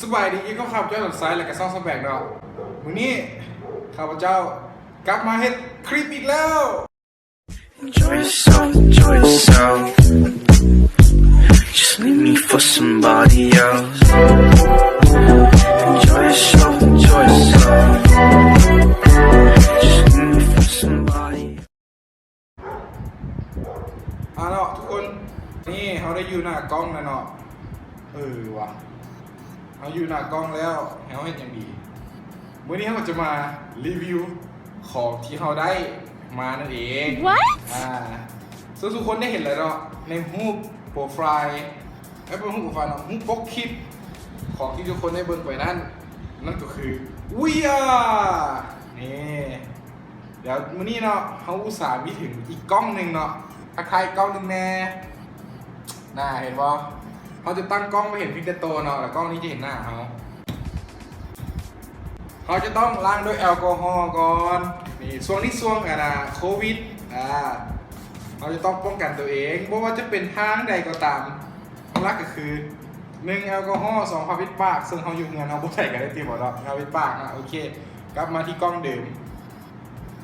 สบายดีอีกก็ข้าพเจ้าหลังซ้ายแล้วก็ซ่องสแบกเนาะมื้อนี้ข้าพเจ้ากลับมาเฮ็ดคลิปอีกแล้ว Enjoy yourself, enjoy yourself. Just leave me for somebody else. อยู่หน้ากล้องแล้วเขาเห็นอย่างดีวันนี้เขาจะมารีวิวของที่เขาได้มานั่นเอง What? อ่าซึ่งทุกคนได้เห็นแล้วเนาะในรูปโปรไฟล์ไม่เป็นรูปโปรไฟล์เนาะรูปปกคลิปของที่ทุกคนได้เบิ่งไปนั่นนั่นก็คือวิอานี่เดี๋ยวมื้อนี้เนาะเขาอุตส่าห์มีถึงอีกกล้องหนึ่งเนาะทักทายกล้องหนึ่งแน่น่าเห็นป่ เขาจะตั้งกล้องไปเห็นพิกเตโตเนาะแล้วกล้องนี้จะเห็นหน้าเขาเขาจะต้องล้างด้วยแอลกอฮอล์ก่อนนี่ช่วงนี้ช่วงอะนะโควิดอ่าเราจะต้องป้องกันตัวเองเพราะว่าจะเป็นทางใดก็ตามหลักก็คือหนึ่งแอลกอฮอล์สองพาวิดปากซึ่งเขาอยู่เงินเขาบ่ใส่กันได้ตีหมดแล้วพาวิดปากนะโอเค กลับมาที่กล้องเดิม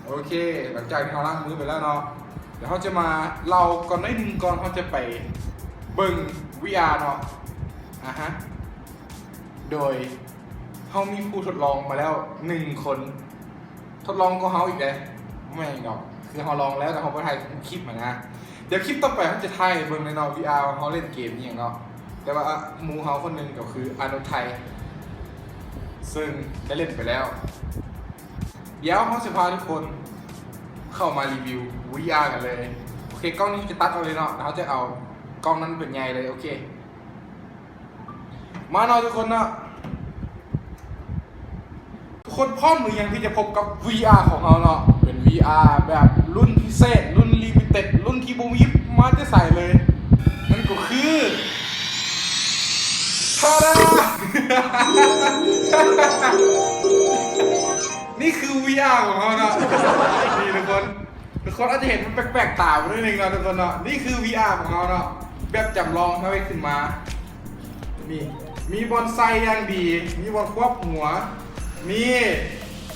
โอเค หลังจากที่เขาล้างมือไปแล้วเนาะเดี๋ยวเขาจะมาเราก่อนได้หนึ่งก่อนเขาจะไปเบิ่ง VR เนาะอะฮะ โดยเขามีผู้ทดลองมาแล้วหนึ่งคน ทดลองก็เขาอีกเลยไม่หรอกคือเขาลองแล้วแต่เขาไปถ่ายคลิปมานะ เดี๋ยวคลิปต่อไปเขาจะถ่ายเบิ่งในเนาะ VR ว่าเขาเล่นเกมนี่อย่างเนาะแต่ว่ามูเขาคนหนึ่งก็คืออนุไทย ซึ่งได้เล่นไปแล้ว เดี๋ยวเขาจะพาทุกคนเข้ามารีวิว VR กันเลย โอเคกล้องนี้จะตัดเอาเลยเนาะแล้วเขาจะเอา กล้องนั้นเป็นไงเลย โอเค มาเนาะทุกคนเนาะทุกคนพร้อมหรือยังที่จะพบกับ VR ของเราเนาะเป็น VR แบบรุ่นพิเศษ รุ่นลิมิเต็ด รุ่นที่บูมยิบมาจะใส่เลย นั่นก็คือทาดานี่คือ VR ของเขาเนาะนี่ทุกคนทุกคนอาจจะเห็นมันแปลกๆตาไปนิดนึงเนาะทุกคนเนาะนี่คือ VR ของเขาเนาะ แบบจำลองเขาไว้ขึ้นมามีมีบอลไซอย่างดี มีบอลควบหัว มี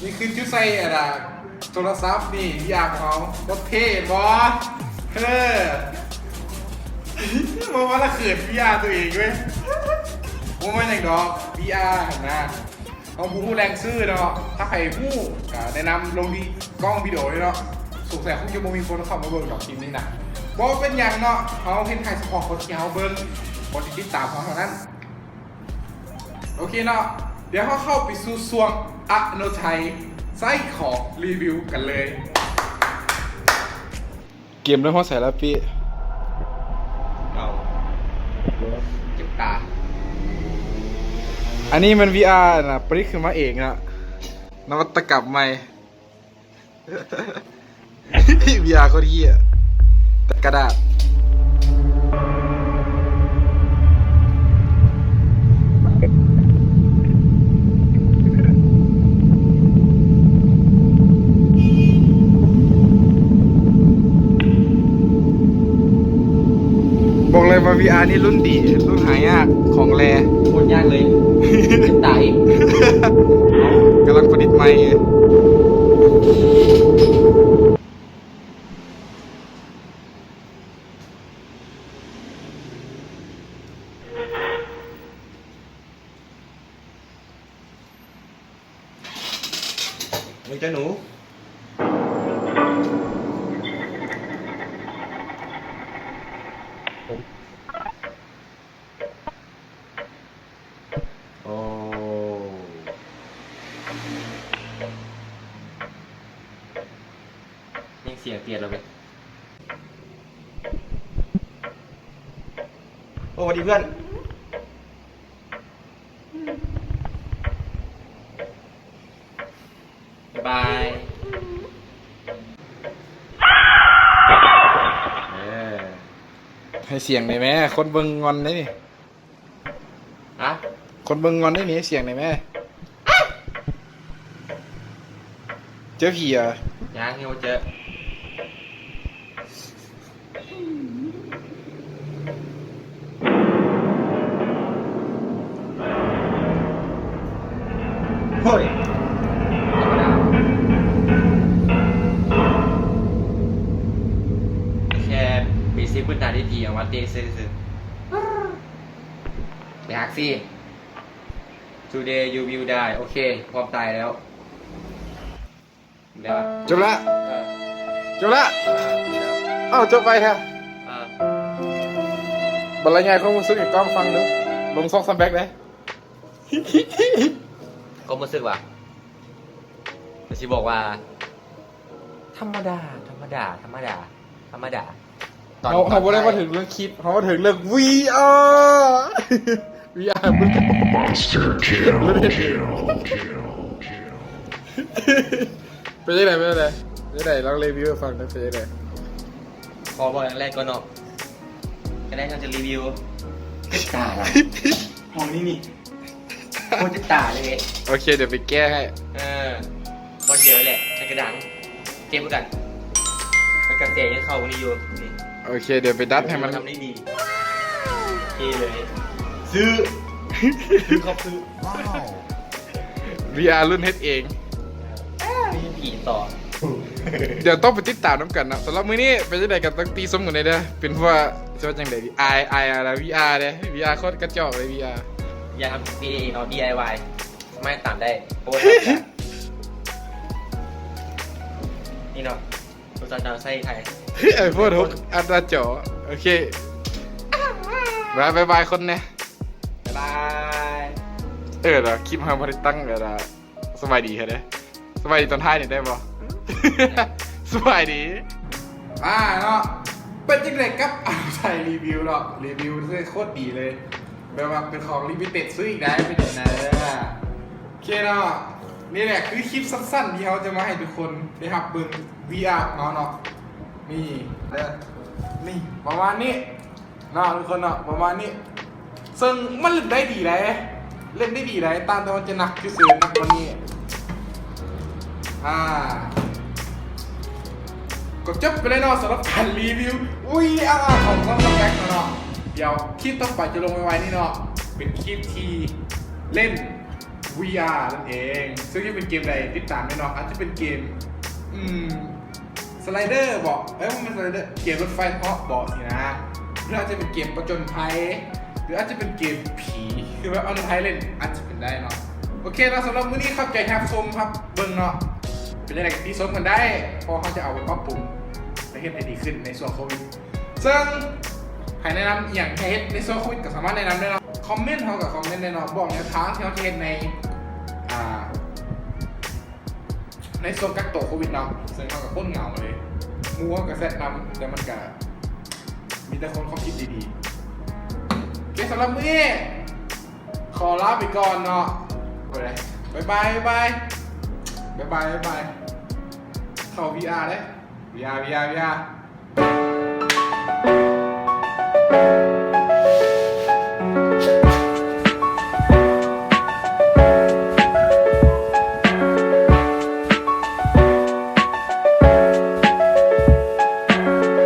นี่คือชุดใส่อะไรโทรศัพท์นี่ VR ของเขาบอเท่บอเออมาว่าละเขิน VR ตัวเองเว้ยว่าไม่อย่างดอก VR เห็นนะเอาผู้ผู้แรงซื้อเนาะ ถ้าใครผู้ก็แนะนำลงที่กล้องวิดีโอเลยเนาะสุกแต่คงจะบ่มีคนเข้ามาเบิ่งดอกทีมนี้นะ บ่เป็นอย่างเนาะเขาเห็นไทยสปอร์ตคนที่เขาเบิ่งคนที่ติดตามเขาเท่านั้น โอเคเนาะ เดี๋ยวเขาเข้าไปสู่ส่วงอะโนไทยไส้ของรีวิวกันเลย เกมเริ่มเข้าใส่แล้วพี่เอาเจ็บตา อันนี้มัน VR นะปริคือมาเองนะนวัตกรรมใหม่ VR ก็ที่อะแต่ กระดาษบอกเลยว่า VR นี่รุ่นดี รุ่นหายากของแรโคตรยากเลยเจ็บตาอีก กำลังประดิษฐ์ใหม่ไง มึงเจ้าหนูโอ้ยังเสียงเปลี่ยนเราไปโอ้สวัสดีเพื่อน ให้เสียงได้ไหมคนเบิ่งงอนได้นี่อะคนเบิ่งงอนได้นี่ให้เสียงได้ไหมเจอผีเหรอะยังเฮียวเจอเฮ้ยธรรมดาแค่ ปีซิพื้นฐานที่ดีเอามาเตะซื้อๆไปหักสิ today you will die โอเค พร้อมตายแล้วเดี๋ยวจบละเออจบละเออเดี๋ยวเอ้าจบไปครับเออ บรรยายความรู้สึกให้กล้องฟังดูลงซอกซัมแบ็กเลย ก็รู้สึกว่าแต่ชิบอกว่า ธรรมดา ธรรมดา ธรรมดา ธรรมดา เขาเขาไม่ได้มาถึงเรื่องคลิปเขามาถึงเรื่อง VR VR มึง Monster kill, kill, kill, kill. เป็นยังไงเป็นยังไงเป็นยังไงลองรีวิวให้ฟังหนะเป็นยังไงพอบอกอย่างแรกก็เนาะก็ได้เราจะรีวิวตาละห้องนี้นี่โคตรตาเลย โอเคเดี๋ยวไปแก้ให้เออวันเดียวแหละในกระดังเก็บไว้กันมันกระเตะยังเข้านี่อยู่นี่ โอเค เดี๋ยวไปดัดให้มัน ทำได้ดีนี่เลย ซื้อ ซื้อเขาซื้อ VR รุ่นเฮ็ดเอง ไม่ใช่ผีต่อ เดี๋ยวต้องไปติดตามน้ำกันนะสำหรับมื้อนี้เป็นยังไงกันต้องตีสมกันเลยเด้อเป็นเพราะว่าจะว่าจังไดดี I I อะไร VR เด้อ VR โคตรกระจอกเลย VR อย่าทำ DIY เอา DIY ไม่ตามได้โอ้ยนี่เนาะตัวจานดาวไส้ไทย ไอโฟนหกอัตราจอโอเคบายบายบายคนเนี่ยบ๊ายบาย เออเหรอคลิปเราพอได้ตั้งเวลาสบายดีแค่ไหนสบายดีตอนท้ายเนี่ยได้ปะสบายดีอ่าเนาะเป็นจังไงครับอ่าใช่รีวิวเนาะรีวิวซื้อโคตรดีเลยแบบว่าเป็นของลิมิเต็ดซื้ออีกได้ไม่เดี๋ยวนะโอเคเนาะนี่แหละคือคลิปสั้นๆที่เขาจะมาให้ทุกคนได้รับเบิ่ง VR เนาะเนาะ นี่เด้อนี่ประมาณนี้นะทุกคนเนาะประมาณนี้ ซึ่งมันเล่นได้ดีเลยเล่นได้ดีเลยตามแต่มันจะหนักที่สุดหนักกว่านี้อ่าก็จบไปเลยเนาะสำหรับการรีวิว อุ้ยอ่าของต้องแต็กเนาะเดี๋ยวคลิปต่อไปจะลงไว้นี่เนาะเป็นคลิปที่เล่น VR นั่นเอง ซึ่งจะเป็นเกมใดติดตามแน่นอนอาจจะเป็นเกม อืม ไลเดอร์บอกเอ้ยมันเป็นสไลเดอร์เกมรถไฟเพาะบอกสินะหรืออาจจะเป็นเกมประจนภัยหรืออาจจะเป็นเกมผีคือแบบเอาในไทยเล่นอาจจะเป็นได้เนาะโอเคนะสำหรับมื้อนี้เข้าใจครับชมครับเบิ่งเนาะเป็นยังไงกับที่ชมกันได้เพอเขาจะเอาไปปรับปรุงให้เฮ็ดให้ดีขึ้นในส่วนโควิดซึ่งใครแนะนำอย่างเฮ็ดในส่วนโควิดก็สามารถแนะนำได้เนาะคอมเมนต์เขากับคอมเมนต์แน่นอนบอกแนวทางที่เขาจะเฮ็ดใน ในโซนกักโตวโควิดเนาะซึ่งเขากับพ้นเหงาเลยมัวกับแซดนำแต่มันก็มีแต่คนเขาคิดดีๆโอเคสำหรับมื้อนี้ขอลาไปก่อนเนาะไปเลยบายบายบายบายบายบายบายเข้า VR เลย VR VR VR